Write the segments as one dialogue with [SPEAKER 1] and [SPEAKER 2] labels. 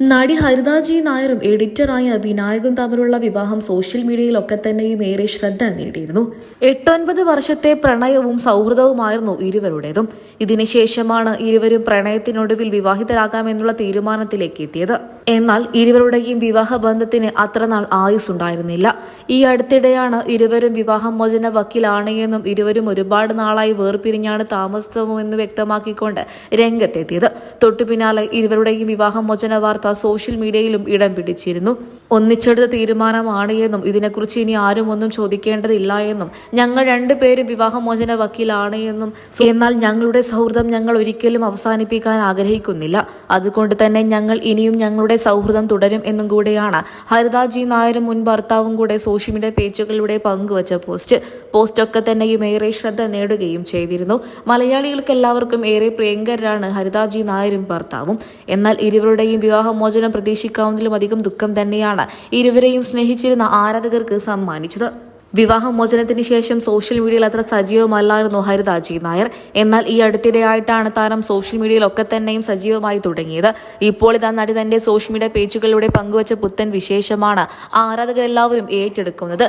[SPEAKER 1] നടി ഹരിതാജി നായരും എഡിറ്ററായ വിനായകും തമ്മിലുള്ള വിവാഹം സോഷ്യൽ മീഡിയയിലൊക്കെ തന്നെയും ഏറെ ശ്രദ്ധ നേടിയിരുന്നു. എട്ടൊൻപത് വർഷത്തെ പ്രണയവും സൗഹൃദവുമായിരുന്നു ഇരുവരുടേതും. ഇതിനുശേഷമാണ് ഇരുവരും പ്രണയത്തിനൊടുവിൽ വിവാഹിതരാകാമെന്നുള്ള തീരുമാനത്തിലേക്ക് എത്തിയത്. എന്നാൽ ഇരുവരുടെയും വിവാഹ ബന്ധത്തിന് അത്ര നാൾ ആയുസ്സുണ്ടായിരുന്നില്ല. ഈ അടുത്തിടെയാണ് ഇരുവരും വിവാഹമോചന വക്കിലാണ് എന്നും ഇരുവരും ഒരുപാട് നാളായി വേർപിരിഞ്ഞാണ് താമസവുമെന്ന് വ്യക്തമാക്കിക്കൊണ്ട് രംഗത്തെത്തിയത്. തൊട്ടു പിന്നാലെ ഇരുവരുടെയും വിവാഹമോചന വാർത്ത സോഷ്യൽ മീഡിയയിലും ഇടം പിടിച്ചിരുന്നു. ഒന്നിച്ചെടുത്ത തീരുമാനമാണ് എന്നും ഇതിനെക്കുറിച്ച് ഇനി ആരും ഒന്നും ചോദിക്കേണ്ടതില്ല എന്നും ഞങ്ങൾ രണ്ടുപേരും വിവാഹമോചന വക്കീലാണ് എന്നും എന്നാൽ ഞങ്ങളുടെ സൗഹൃദം ഞങ്ങൾ ഒരിക്കലും അവസാനിപ്പിക്കാൻ ആഗ്രഹിക്കുന്നില്ല. അതുകൊണ്ട് തന്നെ ഞങ്ങൾ ഇനിയും ഞങ്ങളുടെ സൗഹൃദം തുടരും എന്നും കൂടെയാണ് ഹരിതാജി നായരും മുൻ ഭർത്താവും കൂടെ സോഷ്യൽ മീഡിയ പേജുകളിലൂടെ പങ്കുവച്ച പോസ്റ്റ്. പോസ്റ്റൊക്കെ തന്നെയും ഏറെ ശ്രദ്ധ നേടുകയും ചെയ്തിരുന്നു. മലയാളികൾക്ക് എല്ലാവർക്കും ഏറെ പ്രിയങ്കരാണ് ഹരിതാജി നായരും ഭർത്താവും. എന്നാൽ ഇരുവരുടെയും വിവാഹമോചനം പ്രതീക്ഷിക്കാവുന്നതിലും അധികം ദുഃഖം തന്നെയാണ്. ഇരുവരെയും സ്നേഹിച്ചിരുന്ന ആരാധകർക്ക് സമ്മാനിച്ചത്. വിവാഹമോചനത്തിന് ശേഷം സോഷ്യൽ മീഡിയയിൽ അത്ര സജീവമല്ലായിരുന്നു ഹരിതാജി നായർ. എന്നാൽ ഈ അടുത്തിടെയായിട്ടാണ് താരം സോഷ്യൽ മീഡിയയിലൊക്കെ തന്നെയും സജീവമായി തുടങ്ങിയത്. ഇപ്പോൾ ഇതാ നടി തന്റെ സോഷ്യൽ മീഡിയ പേജുകളിലൂടെ പങ്കുവച്ച പുത്തൻ വിശേഷമാണ് ആരാധകരെല്ലാവരും ഏറ്റെടുക്കുന്നത്.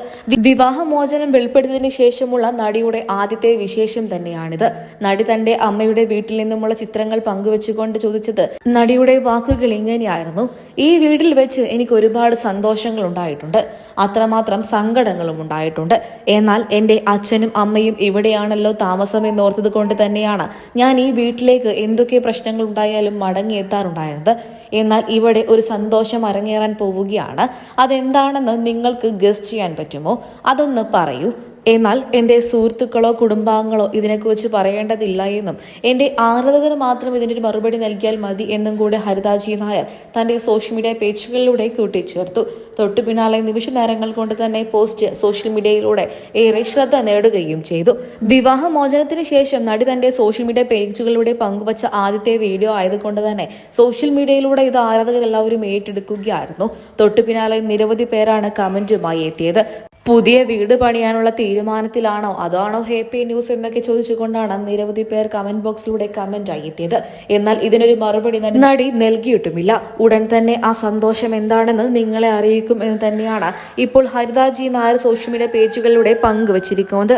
[SPEAKER 1] വിവാഹമോചനം വെളിപ്പെടുത്തിയതിനു ശേഷമുള്ള നടിയുടെ ആദ്യത്തെ വിശേഷം തന്നെയാണിത്. നടി തന്റെ അമ്മയുടെ വീട്ടിൽ നിന്നുമുള്ള ചിത്രങ്ങൾ പങ്കുവച്ചുകൊണ്ട് ചോദിച്ചത് നടിയുടെ വാക്കുകൾ ഇങ്ങനെയായിരുന്നു. ഈ വീട്ടിൽ വെച്ച് എനിക്ക് ഒരുപാട് സന്തോഷങ്ങൾ ഉണ്ടായിട്ടുണ്ട്. അത്രമാത്രം സങ്കടങ്ങളും ഉണ്ടായിട്ടുണ്ട്. എന്നാൽ എന്റെ അച്ഛനും അമ്മയും ഇവിടെയാണല്ലോ താമസം എന്നോർത്തത് കൊണ്ട് തന്നെയാണ് ഞാൻ ഈ വീട്ടിലേക്ക് എന്തൊക്കെ പ്രശ്നങ്ങൾ ഉണ്ടായാലും മടങ്ങിയെത്താറുണ്ടായിരുന്നത്. എന്നാൽ ഇവിടെ ഒരു സന്തോഷം അരങ്ങേറാൻ പോവുകയാണ്. അതെന്താണെന്ന് നിങ്ങൾക്ക് ഗസ് ചെയ്യാൻ പറ്റുമോ? അതൊന്ന് പറയൂ. എന്നാൽ എന്റെ സുഹൃത്തുക്കളോ കുടുംബാംഗങ്ങളോ ഇതിനെക്കുറിച്ച് പറയേണ്ടതില്ല എന്നും എന്റെ ആരാധകർ മാത്രം ഇതിനൊരു മറുപടി നൽകിയാൽ മതി എന്നും കൂടെ ഹരിതാജി നായർ തന്റെ സോഷ്യൽ മീഡിയ പേജുകളിലൂടെ കൂട്ടിച്ചേർത്തു. തൊട്ടു പിന്നാലെ നിമിഷ നേരങ്ങൾ കൊണ്ട് തന്നെ പോസ്റ്റ് സോഷ്യൽ മീഡിയയിലൂടെ ഏറെ ശ്രദ്ധ നേടുകയും ചെയ്തു. വിവാഹമോചനത്തിന് ശേഷം നടി തന്റെ സോഷ്യൽ മീഡിയ പേജുകളിലൂടെ പങ്കുവച്ച ആദ്യത്തെ വീഡിയോ ആയതുകൊണ്ട് തന്നെ സോഷ്യൽ മീഡിയയിലൂടെ ഇത് ആരാധകരെല്ലാവരും ഏറ്റെടുക്കുകയായിരുന്നു. തൊട്ടു പിന്നാലെ നിരവധി പേരാണ് കമന്റുമായി എത്തിയത്. പുതിയ വീട് പണിയാനുള്ള തീരുമാനത്തിലാണോ? അതാണോ ഹാപ്പി ന്യൂസ് എന്നൊക്കെ ചോദിച്ചുകൊണ്ടാണ് നിരവധി പേർ കമന്റ് ബോക്സിലൂടെ കമന്റ് എത്തിയത്. എന്നാൽ ഇതിനൊരു മറുപടി നടി നൽകിയിട്ടുമില്ല. ഉടൻ തന്നെ ആ സന്തോഷം എന്താണെന്ന് നിങ്ങളെ അറിയിക്കും എന്ന് തന്നെയാണ് ഇപ്പോൾ ഹരിതാജി നായർ സോഷ്യൽ മീഡിയ പേജുകളിലൂടെ പങ്കുവച്ചിരിക്കുന്നത്.